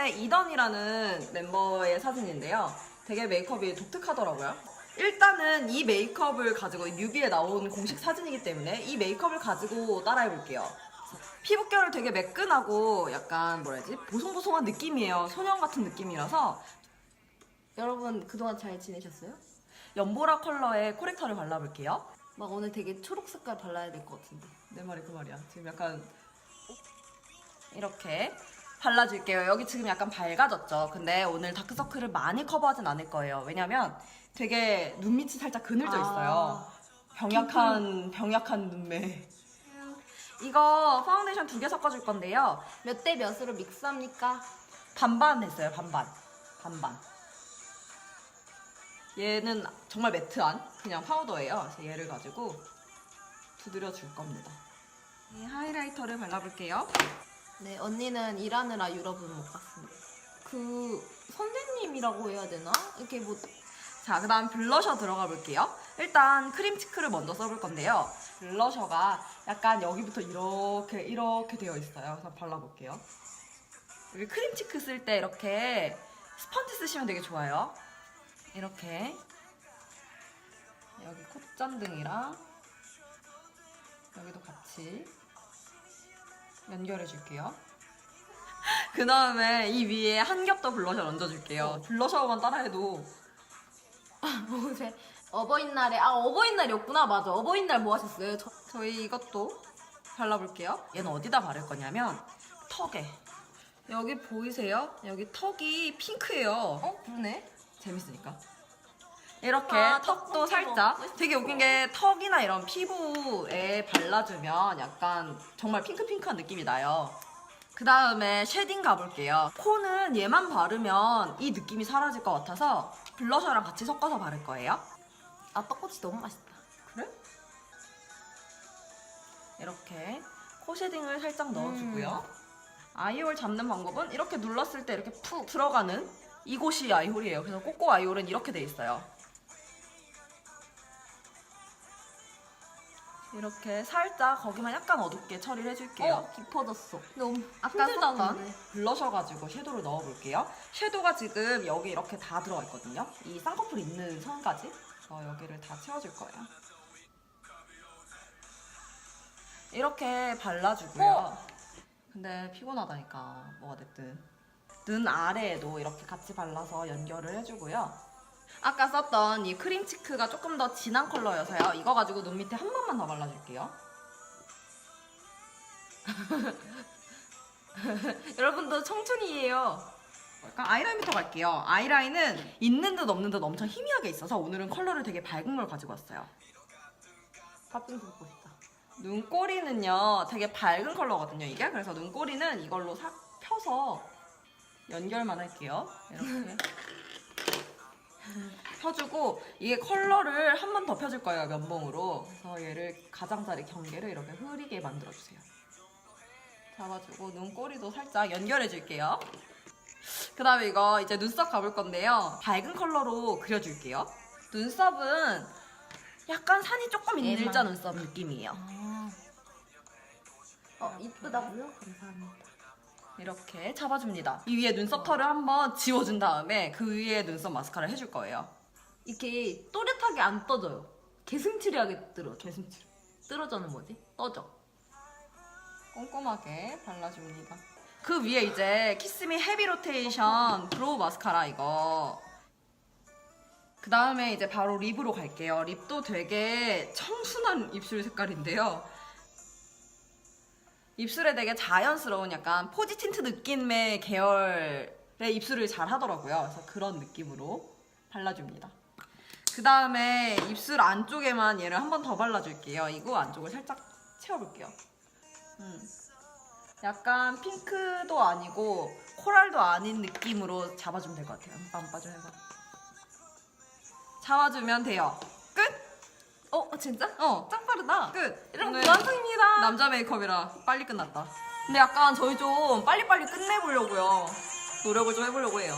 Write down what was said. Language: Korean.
세븐의 이던이라는 멤버의 사진인데요. 되게 메이크업이 독특하더라고요. 일단은 이 메이크업을 가지고 뮤비에 나온 공식 사진이기 때문에 이 메이크업을 가지고 따라해볼게요. 피부결을 되게 매끈하고 약간 뭐라 해야지 보송보송한 느낌이에요. 소년 같은 느낌이라서 여러분 그동안 잘 지내셨어요? 연보라 컬러의 코렉터를 발라볼게요. 막 오늘 되게 초록 색깔 발라야 될 것 같은데. 내 말이 그 말이야. 지금 약간 이렇게 발라줄게요. 여기 지금 약간 밝아졌죠. 근데 오늘 다크서클을 많이 커버하진 않을 거예요. 왜냐면 되게 눈 밑이 살짝 그늘져 아. 있어요. 병약한 병약한 눈매. 이거 파운데이션 두 개 섞어줄 건데요. 몇 대 몇으로 믹스합니까? 반반 했어요. 반반. 반반. 얘는 정말 매트한 그냥 파우더예요. 그래서 얘를 가지고 두드려 줄 겁니다. 이 하이라이터를 발라볼게요. 네, 언니는 일하느라 유럽은 못 갔습니다. 그 선생님이라고 해야 되나? 이렇게 뭐 자, 그 다음 블러셔 들어가 볼게요. 일단 크림 치크를 먼저 써볼 건데요. 블러셔가 약간 여기부터 이렇게, 이렇게 되어 있어요. 그래서 발라볼게요. 여기 크림 치크 쓸 때 이렇게 스펀지 쓰시면 되게 좋아요. 이렇게. 여기 콧잔등이랑 여기도 같이 연결해 줄게요. 그 다음에 이 위에 한 겹 더 블러셔 얹어줄게요. 블러셔만 따라해도 뭐지? 어버이날에 아 어버이날이었구나 맞아 어버이날 뭐 하셨어요? 저, 저희 이것도 발라볼게요. 얘는 어디다 바를 거냐면 턱에. 여기 보이세요? 여기 턱이 핑크예요. 어 그러네. 재밌으니까. 이렇게 아, 턱도 턱 살짝. 되게 웃긴 게 턱이나 이런 피부에 발라주면 약간 정말 핑크핑크한 느낌이 나요. 그 다음에 쉐딩 가볼게요. 코는 얘만 바르면 이 느낌이 사라질 것 같아서 블러셔랑 같이 섞어서 바를 거예요. 아 떡꼬치 너무 맛있다. 그래? 이렇게 코 쉐딩을 살짝 넣어주고요. 아이홀 잡는 방법은 이렇게 눌렀을 때 이렇게 푹 들어가는 이곳이 아이홀이에요. 그래서 꼬꼬 아이홀은 이렇게 돼 있어요. 이렇게 살짝 거기만 약간 어둡게 처리를 해줄게요. 어 깊어졌어. 너무 아까 썼던 근데. 블러셔 가지고 섀도우를 넣어볼게요. 섀도우가 지금 여기 이렇게 다 들어가 있거든요. 이 쌍꺼풀 있는 선까지. 그래서 여기를 다 채워줄 거예요. 이렇게 발라주고요. 어? 근데 피곤하다니까 뭐가 됐든. 눈 아래에도 이렇게 같이 발라서 연결을 해주고요. 아까 썼던 이 크림 치크가 조금 더 진한 컬러여서요. 이거 가지고 눈 밑에 한 번만 더 발라줄게요. 여러분도 청춘이에요. 약간 아이라인부터 갈게요. 아이라인은 있는 듯 없는 듯 엄청 희미하게 있어서 오늘은 컬러를 되게 밝은 걸 가지고 왔어요. 밥좀 먹고 싶다. 눈꼬리는요, 되게 밝은 컬러거든요, 이게. 그래서 눈꼬리는 이걸로 싹 펴서 연결만 할게요. 이렇게. 펴주고, 이게 컬러를 한 번 더 펴줄 거예요, 면봉으로. 그래서 얘를 가장자리 경계를 이렇게 흐리게 만들어주세요. 잡아주고, 눈꼬리도 살짝 연결해 줄게요. 그 다음에 이거 이제 눈썹 가볼 건데요. 밝은 컬러로 그려줄게요. 눈썹은 약간 산이 조금 있는 얘만. 일자 눈썹 느낌이에요. 아. 어 이쁘다고요? 감사합니다. 이렇게 잡아줍니다. 이 위에 눈썹 털을 한번 지워준 다음에 그 위에 눈썹 마스카라 해줄 거예요. 이렇게 또렷하게 안 떠져요. 개슴츠레하게 떨어. 개슴츠레. 떨어져는 뭐지? 떠져. 꼼꼼하게 발라줍니다. 그 위에 이제 키스미 헤비 로테이션 브로우 마스카라 이거. 그 다음에 이제 바로 립으로 갈게요. 립도 되게 청순한 입술 색깔인데요. 입술에 되게 자연스러운 약간 포지 틴트 느낌의 계열의 입술을 잘 하더라고요. 그래서 그런 느낌으로 발라줍니다. 그 다음에 입술 안쪽에만 얘를 한 번 더 발라줄게요. 이거 안쪽을 살짝 채워볼게요. 음. 약간 핑크도 아니고 코랄도 아닌 느낌으로 잡아주면 될 것 같아요. 안 빠져 해봐. 잡아주면 돼요. 끝? 어 진짜? 어, 짱 빠르다. 끝. 여러분 오늘 완성입니다. 남자 메이크업이라 빨리 끝났다. 근데 약간 저희 좀 빨리빨리 끝내보려고요. 노력을 좀 해보려고 해요.